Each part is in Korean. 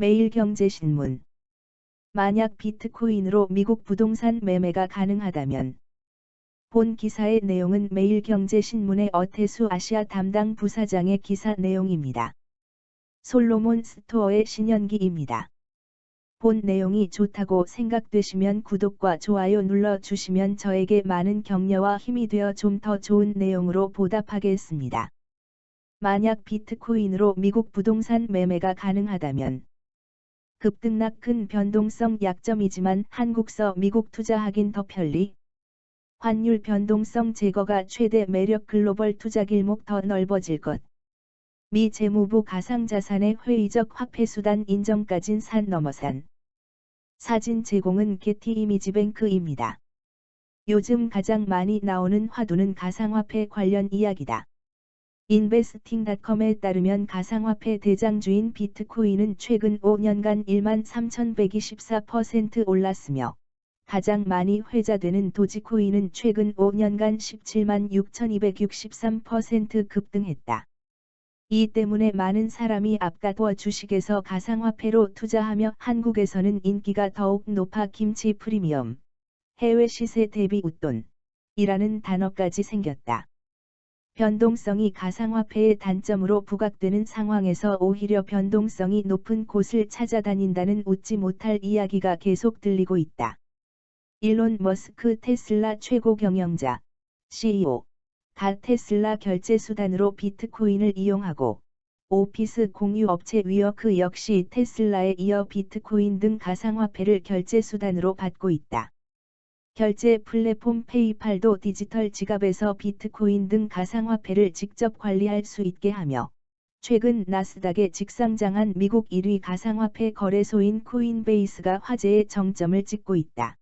매일경제신문 만약 비트코인으로 미국 부동산 매매가 가능하다면 본 기사의 내용은 매일경제신문의 어태수 아시아 담당 부사장의 기사 내용입니다. 솔로몬 스토어의 신현기입니다. 본 내용이 좋다고 생각되시면 구독과 좋아요 눌러주시면 저에게 많은 격려와 힘이 되어 좀 더 좋은 내용으로 보답하겠습니다. 만약 비트코인으로 미국 부동산 매매가 가능하다면 급등락 큰 변동성 약점이지만 한국서 미국 투자하긴 더 편리. 환율 변동성 제거가 최대 매력 글로벌 투자 길목 더 넓어질 것. 미 재무부 가상자산의 회의적 화폐수단 인정까진 산 넘어산. 사진 제공은 게티 이미지뱅크입니다. 요즘 가장 많이 나오는 화두는 가상화폐 관련 이야기다. 인베스팅닷컴에 따르면 가상화폐 대장주인 비트코인은 최근 5년간 1만 3,124% 올랐으며 가장 많이 회자되는 도지코인은 최근 5년간 17만 6,263% 급등했다. 이 때문에 많은 사람이 앞다퉈 주식에서 가상화폐로 투자하며 한국에서는 인기가 더욱 높아 김치 프리미엄, 해외 시세 대비 웃돈, 이라는 단어까지 생겼다. 변동성이 가상화폐의 단점으로 부각되는 상황에서 오히려 변동성이 높은 곳을 찾아다닌다는 웃지 못할 이야기가 계속 들리고 있다. 일론 머스크 테슬라 최고 경영자, CEO, 가 테슬라 결제 수단으로 비트코인을 이용하고 오피스 공유 업체 위어크 역시 테슬라에 이어 비트코인 등 가상화폐를 결제 수단으로 받고 있다. 결제 플랫폼 페이팔도 디지털 지갑에서 비트코인 등 가상화폐를 직접 관리할 수 있게 하며 최근 나스닥에 직상장한 미국 1위 가상화폐 거래소인 코인베이스가 화제의 정점을 찍고 있다.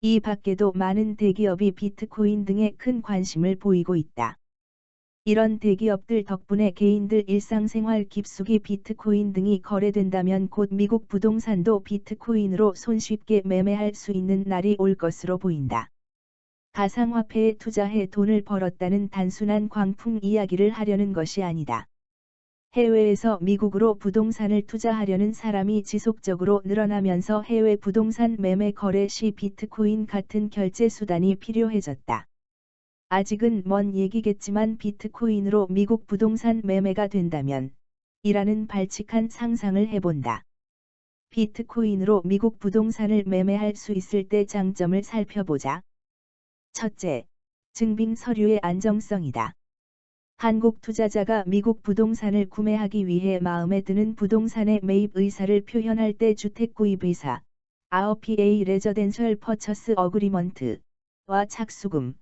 이 밖에도 많은 대기업이 비트코인 등에 큰 관심을 보이고 있다. 이런 대기업들 덕분에 개인들 일상생활 깊숙이 비트코인 등이 거래된다면 곧 미국 부동산도 비트코인으로 손쉽게 매매할 수 있는 날이 올 것으로 보인다. 가상화폐에 투자해 돈을 벌었다는 단순한 광풍 이야기를 하려는 것이 아니다. 해외에서 미국으로 부동산을 투자하려는 사람이 지속적으로 늘어나면서 해외 부동산 매매 거래 시 비트코인 같은 결제 수단이 필요해졌다. 아직은 먼 얘기겠지만 비트코인으로 미국 부동산 매매가 된다면 이라는 발칙한 상상을 해본다. 비트코인으로 미국 부동산을 매매할 수 있을 때 장점을 살펴보자. 첫째, 증빙 서류의 안정성이다. 한국 투자자가 미국 부동산을 구매하기 위해 마음에 드는 부동산의 매입 의사를 표현할 때 주택 구입 의사, RPA 레저덴셜 퍼처스 어그리먼트와 착수금,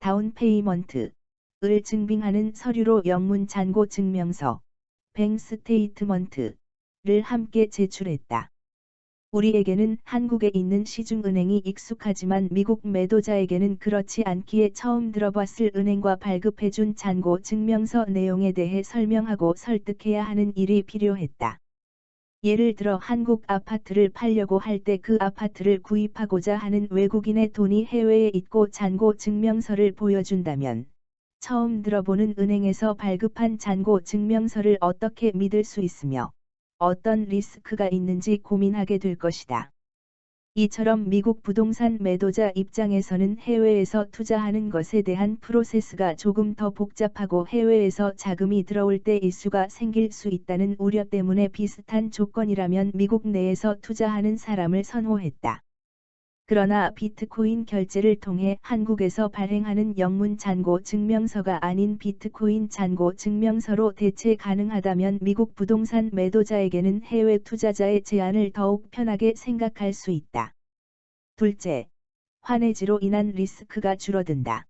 다운 페이먼트을 증빙하는 서류로 영문 잔고 증명서, 뱅 스테이트먼트를 함께 제출했다. 우리에게는 한국에 있는 시중은행이 익숙하지만 미국 매도자에게는 그렇지 않기에 처음 들어봤을 은행과 발급해준 잔고 증명서 내용에 대해 설명하고 설득해야 하는 일이 필요했다. 예를 들어 한국 아파트를 팔려고 할 때 그 아파트를 구입하고자 하는 외국인의 돈이 해외에 있고 잔고 증명서를 보여준다면 처음 들어보는 은행에서 발급한 잔고 증명서를 어떻게 믿을 수 있으며 어떤 리스크가 있는지 고민하게 될 것이다. 이처럼 미국 부동산 매도자 입장에서는 해외에서 투자하는 것에 대한 프로세스가 조금 더 복잡하고 해외에서 자금이 들어올 때 일수가 생길 수 있다는 우려 때문에 비슷한 조건이라면 미국 내에서 투자하는 사람을 선호했다. 그러나 비트코인 결제를 통해 한국에서 발행하는 영문 잔고 증명서가 아닌 비트코인 잔고 증명서로 대체 가능하다면 미국 부동산 매도자에게는 해외 투자자의 제안을 더욱 편하게 생각할 수 있다. 둘째, 환해지로 인한 리스크가 줄어든다.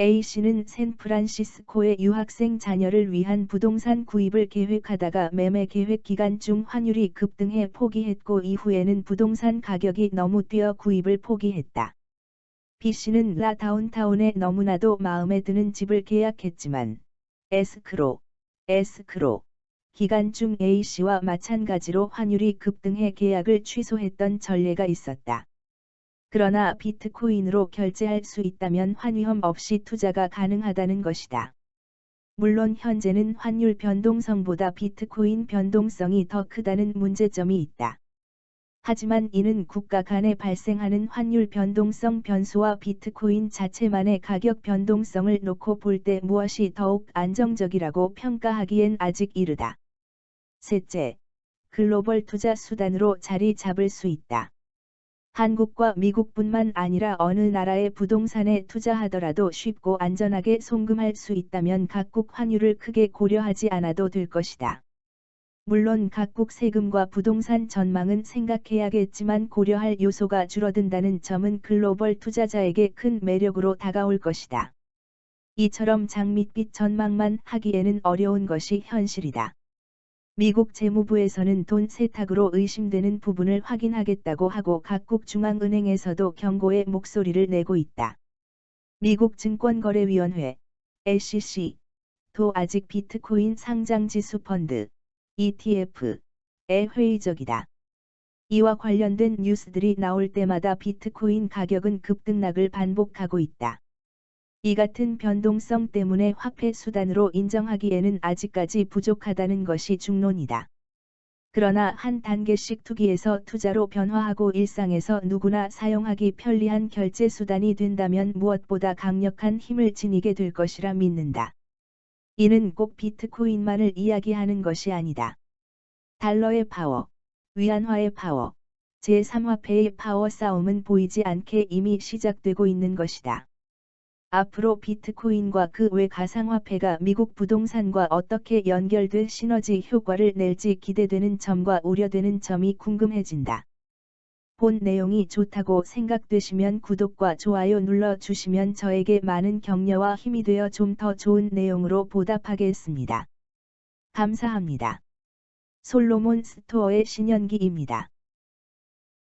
A씨는 샌프란시스코의 유학생 자녀를 위한 부동산 구입을 계획하다가 매매 계획 기간 중 환율이 급등해 포기했고 이후에는 부동산 가격이 너무 뛰어 구입을 포기했다. B씨는 라 다운타운에 너무나도 마음에 드는 집을 계약했지만 에스크로, 에스크로 기간 중 A씨와 마찬가지로 환율이 급등해 계약을 취소했던 전례가 있었다. 그러나 비트코인으로 결제할 수 있다면 환위험 없이 투자가 가능하다는 것이다. 물론 현재는 환율 변동성보다 비트코인 변동성이 더 크다는 문제점이 있다. 하지만 이는 국가 간에 발생하는 환율 변동성 변수와 비트코인 자체만의 가격 변동성을 놓고 볼 때 무엇이 더욱 안정적이라고 평가하기엔 아직 이르다. 셋째, 글로벌 투자 수단으로 자리 잡을 수 있다. 한국과 미국뿐만 아니라 어느 나라의 부동산에 투자하더라도 쉽고 안전하게 송금할 수 있다면 각국 환율을 크게 고려하지 않아도 될 것이다. 물론 각국 세금과 부동산 전망은 생각해야겠지만 고려할 요소가 줄어든다는 점은 글로벌 투자자에게 큰 매력으로 다가올 것이다. 이처럼 장밋빛 전망만 하기에는 어려운 것이 현실이다. 미국 재무부에서는 돈 세탁으로 의심되는 부분을 확인하겠다고 하고 각국 중앙은행에서도 경고의 목소리를 내고 있다. 미국 증권거래위원회 SEC 도 아직 비트코인 상장지수 펀드 ETF에 회의적이다. 이와 관련된 뉴스들이 나올 때마다 비트코인 가격은 급등락을 반복하고 있다. 이 같은 변동성 때문에 화폐 수단으로 인정하기에는 아직까지 부족하다는 것이 중론이다. 그러나 한 단계씩 투기에서 투자로 변화하고 일상에서 누구나 사용하기 편리한 결제 수단이 된다면 무엇보다 강력한 힘을 지니게 될 것이라 믿는다. 이는 꼭 비트코인만을 이야기하는 것이 아니다. 달러의 파워, 위안화의 파워, 제3화폐의 파워 싸움은 보이지 않게 이미 시작되고 있는 것이다. 앞으로 비트코인과 그 외 가상화폐가 미국 부동산과 어떻게 연결돼 시너지 효과를 낼지 기대되는 점과 우려되는 점이 궁금해진다. 본 내용이 좋다고 생각되시면 구독과 좋아요 눌러주시면 저에게 많은 격려와 힘이 되어 좀 더 좋은 내용으로 보답하겠습니다. 감사합니다. 솔로몬 스토어의 신현기입니다.